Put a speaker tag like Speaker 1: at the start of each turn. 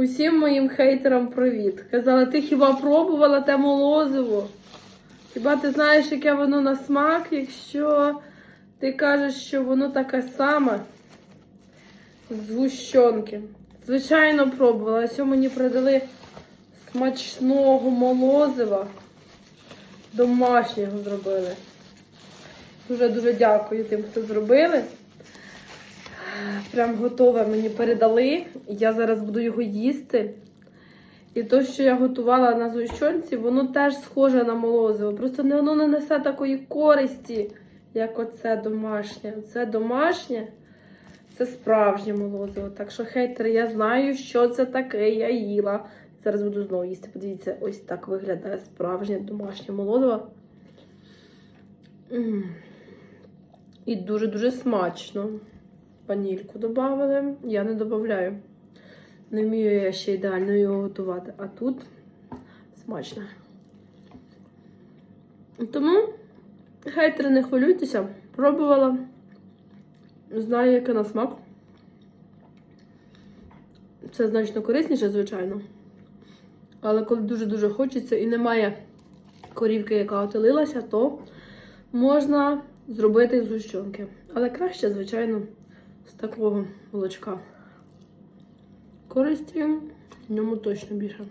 Speaker 1: Усім моїм хейтерам привіт. Казала, ти хіба пробувала те молозиво? Хіба ти знаєш, яке воно на смак, якщо ти кажеш, що воно таке саме з гущонки? Звичайно, пробувала. Сьогодні мені придали смачного молозива. Домашнього зробили. Дуже-дуже дякую тим, хто зробили. Прям готове мені передали. Я зараз буду його їсти. І то, що я готувала на зущонці, воно теж схоже на молозиво. Просто воно не несе такої користі, як оце домашнє. Це домашнє, це справжнє молозиво. Так що, хейтери, я знаю, що це таке. Я їла. Зараз буду знову їсти. Подивіться, ось так виглядає справжнє домашнє молозиво. І дуже-дуже смачно. Ванільку додали. Я не додаю. Не вмію я ще ідеально його готувати. А тут смачно. Тому, хейтери, не хвилюйтеся. Пробувала. Знаю, яке на смак. Це значно корисніше, звичайно. Але коли дуже-дуже хочеться і немає корівки, яка отелилася, то можна зробити з гущонки. Але краще, звичайно, з такого молочка. Користі в ньому точно більше.